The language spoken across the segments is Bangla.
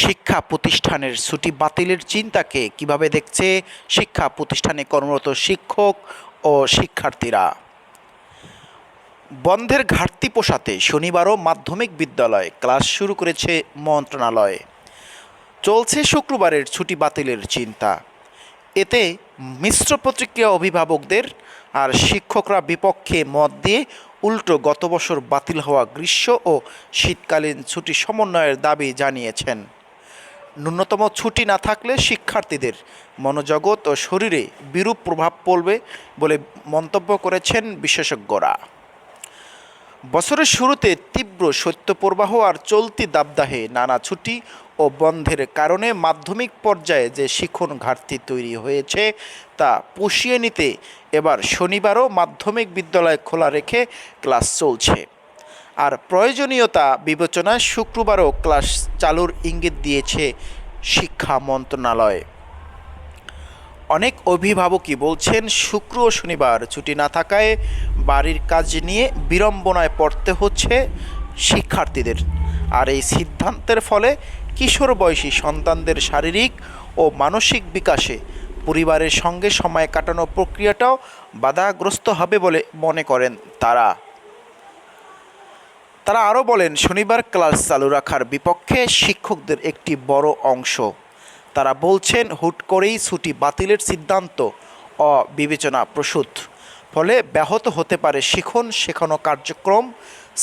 শিক্ষা প্রতিষ্ঠানের ছুটি বাতিলের চিন্তাকে কীভাবে দেখছে শিক্ষা প্রতিষ্ঠানে কর্মরত শিক্ষক ও শিক্ষার্থীরা? বন্ধের ঘাটতি পোষাতে শনিবারও মাধ্যমিক বিদ্যালয় ক্লাস শুরু করেছে মন্ত্রণালয়। চলছে শুক্রবারের ছুটি বাতিলের চিন্তা। এতে মিশ্র প্রতিক্রিয়া অভিভাবকদের আর শিক্ষকরা বিপক্ষে মত দিয়ে উল্টো গত বছর বাতিল হওয়া গ্রীষ্ম ও শীতকালীন ছুটি সমন্বয়ের দাবি জানিয়েছেন। ন্যূনতম ছুটি না থাকলে শিক্ষার্থীদের মনোজগৎ ও শরীরে বিরূপ প্রভাব পড়বে বলে মন্তব্য করেছেন বিশেষজ্ঞরা। বছরের শুরুতে তীব্র শৈত্যপ্রবাহ আর চলতি দাবদাহে নানা ছুটি ও বন্ধের কারণে মাধ্যমিক পর্যায়ে যে শিখন ঘাটতি তৈরি হয়েছে তা পুষিয়ে নিতে এবার শনিবারও মাধ্যমিক বিদ্যালয় খোলা রেখে ক্লাস চলছে। আর প্রয়োজনীয়তা বিবেচনায় শুক্রবারও ক্লাস চালুর ইঙ্গিত দিয়েছে শিক্ষা মন্ত্রণালয়। অনেক অভিভাবকই বলছেন, শুক্র ও শনিবার ছুটি না থাকায় বাড়ির কাজ নিয়ে বিড়ম্বনায় পড়তে হচ্ছে শিক্ষার্থীদের। আর এই সিদ্ধান্তের ফলে কিশোর বয়সী সন্তানদের শারীরিক ও মানসিক বিকাশে পরিবারের সঙ্গে সময় কাটানোর প্রক্রিয়াটাও বাধাগ্রস্ত হবে বলে মনে করেন তারা। তারা আরও বলেন, শনিবার ক্লাস চালু রাখার বিপক্ষে শিক্ষকদের একটি বড় অংশ। তারা বলছেন, হুট করেই ছুটি বাতিলের সিদ্ধান্ত অবিবেচনা প্রসূত। ফলে ব্যাহত হতে পারে শিখন, শেখানো কার্যক্রম,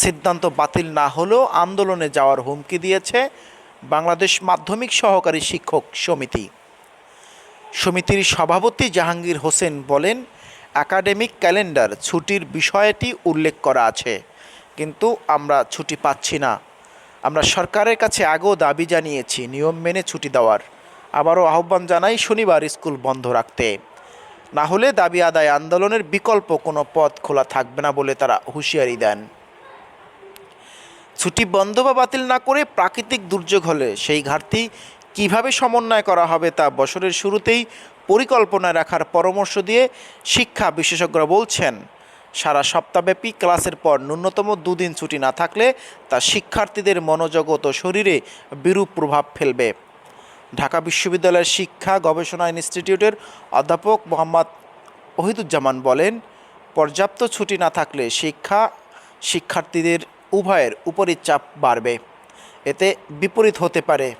সিদ্ধান্ত বাতিল না হলেও আন্দোলনে যাওয়ার হুমকি দিয়েছে বাংলাদেশ মাধ্যমিক সহকারী শিক্ষক সমিতি। সমিতির সভাপতি জাহাঙ্গীর হোসেন বলেন, একাডেমিক ক্যালেন্ডার ছুটির বিষয়টি উল্লেখ করা আছে। কিন্তু আমরা ছুটি পাচ্ছি না। আমরা সরকারের কাছে আগেও দাবি জানিয়েছি, নিয়ম মেনে ছুটি দেওয়ার। আবারও আহ্বান জানাই শনিবার স্কুল বন্ধ রাখতে। না হলে দাবি আদায় আন্দোলনের বিকল্প কোনো পথ খোলা থাকবে না বলে তারা হুঁশিয়ারি দেন। ছুটি বন্ধ বা বাতিল না করে প্রাকৃতিক দুর্যোগ হলে সেই ঘাটতি কীভাবে সমন্বয় করা হবে তা বছরের শুরুতেই পরিকল্পনা রাখার পরামর্শ দিয়ে শিক্ষা বিশেষজ্ঞরা বলছেন। সারা সপ্তাহব্যাপী ক্লাসের পর ন্যূনতম দুদিন ছুটি না থাকলে তা শিক্ষার্থীদের মনোজগত ও শরীরে বিরূপ প্রভাব ফেলবে। ঢাকা বিশ্ববিদ্যালয়ের শিক্ষা গবেষণা ইনস্টিটিউটের অধ্যাপক মোহাম্মদ ওহিদুজ্জামান বলেন, পর্যাপ্ত ছুটি না থাকলে শিক্ষা শিক্ষার্থীদের উভয়ের উপরই চাপ বাড়বে। এতে বিপরীত হতে পারে।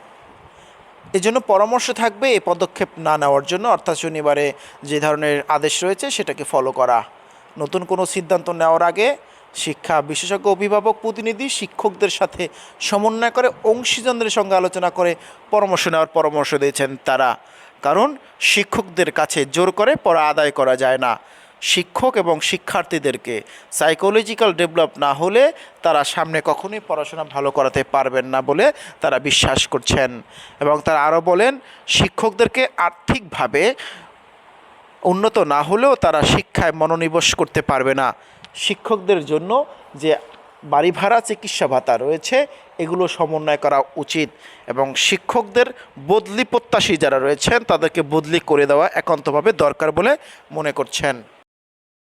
এজন্য পরামর্শ থাকবে এই পদক্ষেপ না নেওয়ার জন্য। অর্থাৎ শনিবারে যে ধরনের আদেশ রয়েছে সেটাকে ফলো করা। নতুন কোনো সিদ্ধান্ত নেওয়ার আগে শিক্ষা বিশেষজ্ঞ অভিভাবক প্রতিনিধি শিক্ষকদের সাথে সমন্বয় করে অংশীজনদের সঙ্গে আলোচনা করে পরামর্শ নেওয়ার পরামর্শ দিয়েছেন তারা। কারণ শিক্ষকদের কাছে জোর করে পড়া আদায় করা যায় না। শিক্ষক এবং শিক্ষার্থীদেরকে সাইকোলজিক্যাল ডেভেলপ না হলে তারা সামনে কখনোই পড়াশোনা ভালো করাতে পারবেন না বলে তারা বিশ্বাস করছেন। এবং তারা আরও বলেন, শিক্ষকদেরকে আর্থিকভাবে উন্নত না হলেও তারা শিক্ষায় মনোনিবেশ করতে পারবে না। শিক্ষকদের জন্য যে বাড়ি ভাড়া, চিকিৎসা ভাতা রয়েছে, এগুলো সমন্বয় করা উচিত এবং শিক্ষকদের বদলি প্রত্যাশী যারা রয়েছেন, তাদেরকে বদলি করে দেওয়া একান্তভাবে দরকার বলে মনে করছেন।